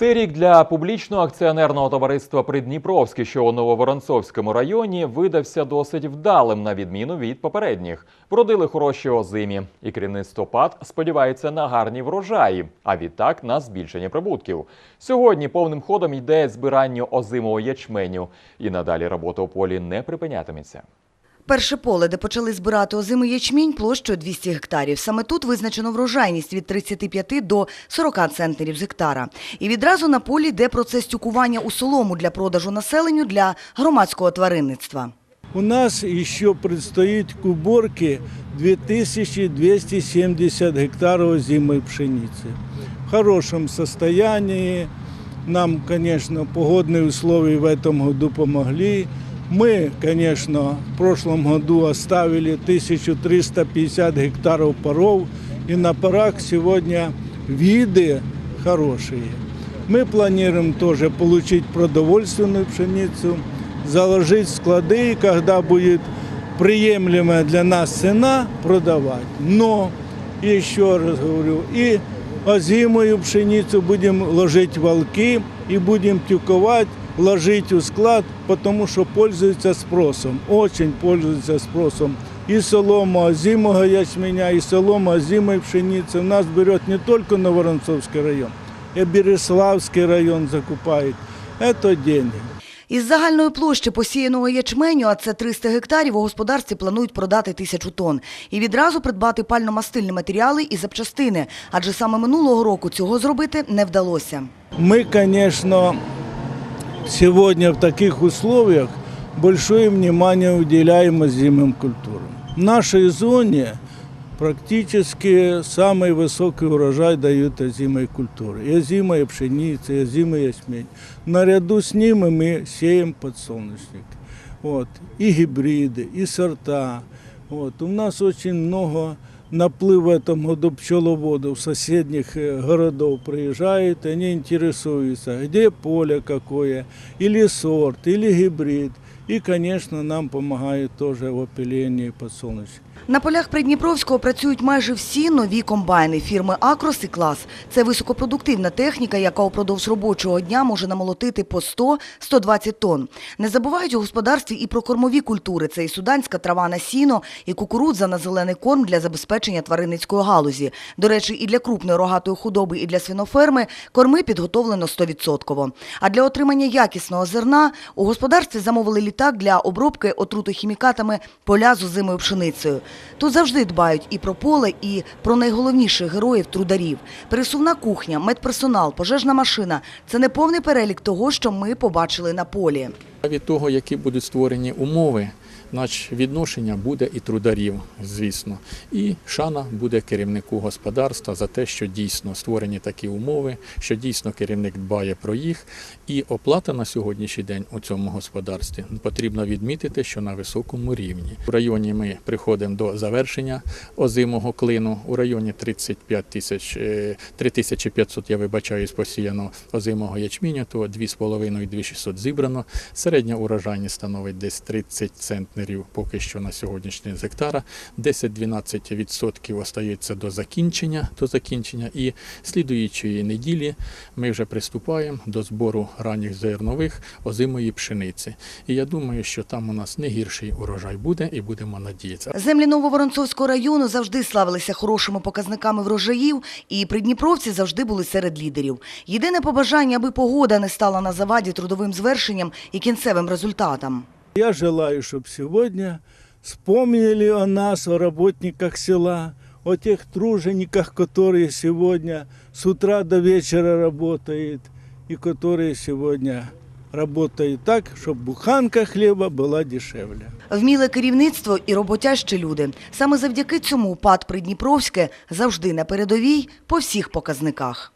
Цей рік для публічного акціонерного товариства Придніпровське, що у Нововоронцовському районі, видався досить вдалим на відміну від попередніх. Вродили хороші озимі, і керівництво ПАД сподівається на гарні врожаї, а відтак на збільшення прибутків. Сьогодні повним ходом йде збирання озимого ячменю, і надалі робота у полі не припинятиметься. Перше поле, де почали збирати озимий ячмінь, площею 200 гектарів. Саме тут визначено врожайність від 35 до 40 центнерів з гектара. І відразу на полі йде процес тюкування у солому для продажу населенню для громадського тваринництва. У нас еще предстоит к уборке 2270 гектаров озимой пшеницы. В хорошем состоянии. Нам, конечно, погодные условия в этом году помогли. Мы, конечно, в прошлом году оставили 1350 гектаров паров, и на парах сегодня виды хорошие. Мы планируем тоже получить продовольственную пшеницу, заложить в склады, и когда будет приемлемая для нас цена, продавать. Но, еще раз говорю, и озимую пшеницу будем ложить в волки и будем тюковать, ложить в склад, потому что пользуется спросом, очень пользуется спросом. И солома озимого ячменя, и солома озимой пшеницы у нас берет не только Новоронцовский район, и Береславский район закупает. Это деньги. Із загальної площі посіяного ячменю, а це 300 гектарів, у господарстві планують продати тисячу тонн. І відразу придбати пально-мастильні матеріали і запчастини, адже саме минулого року цього зробити не вдалося. Мы, конечно, сегодня в таких условиях большое внимание уделяем озимым культурам. В нашей зоне практически самый высокий урожай дают озимой культуры. И озимая пшеница, и озимый ячмень. Наряду с ним и мы сеем подсолнечник. Вот. И гибриды, и сорта. Вот. У нас очень много наплыв в этом году пчеловодов соседних э, городов приезжают, они интересуются, где поле какое, или сорт, или гибрид. И, конечно, нам помогают тоже в опылении подсолнечника. На полях Придніпровського працюють майже всі нові комбайни фірми «Акрос» і «Клас». Це високопродуктивна техніка, яка упродовж робочого дня може намолотити по 100-120 тонн. Не забувають у господарстві і про кормові культури. Це і суданська трава на сіно, і кукурудза на зелений корм для забезпечення тваринницької галузі. До речі, і для крупної рогатої худоби, і для свиноферми корми підготовлено 100%. А для отримання якісного зерна у господарстві замовили літак для обробки отрутохімікатами поля з озимою пшеницею. Тут завжди дбають і про поле, і про найголовніших героїв трударів. Пересувна кухня, медперсонал, пожежна машина це не повний перелік того, що ми побачили на полі. Від того, які будуть створені умови, значить відношення буде і трударів, звісно. І шана буде керівнику господарства за те, що дійсно створені такі умови, що дійсно керівник дбає про їх. І оплата на сьогоднішній день у цьому господарстві потрібно відмітити, що на високому рівні. У районі ми приходимо до завершення озимого клину. У районі 35 тисяч, е, 3500, я вибачаюсь, посіяно озимого ячміню, то 2,5-2600 зібрано. Середня урожайність становить десь 30 центнерів поки що на сьогоднішній з гектара. 10-12% остається до закінчення, до закінчення. І слідуючої неділі ми вже приступаємо до збору ранніх зернових озимої пшениці. І я думаю, що там у нас не гірший урожай буде, і будемо надіятися. Землі Нововоронцовського району завжди славилися хорошими показниками врожаїв, і придніпровці завжди були серед лідерів. Єдине побажання, аби погода не стала на заваді трудовим звершенням і кінцевим результатам. Я желаю, чтобы сегодня вспомнили о нас, о работниках села, о тех тружениках, которые сегодня с утра до вечера работают и которые сегодня работают так, чтобы буханка хлеба была дешевле. Вміле керівництво і роботящі люди. Саме завдяки цьому ПАД Придніпровське завжди на передовій по всіх показниках.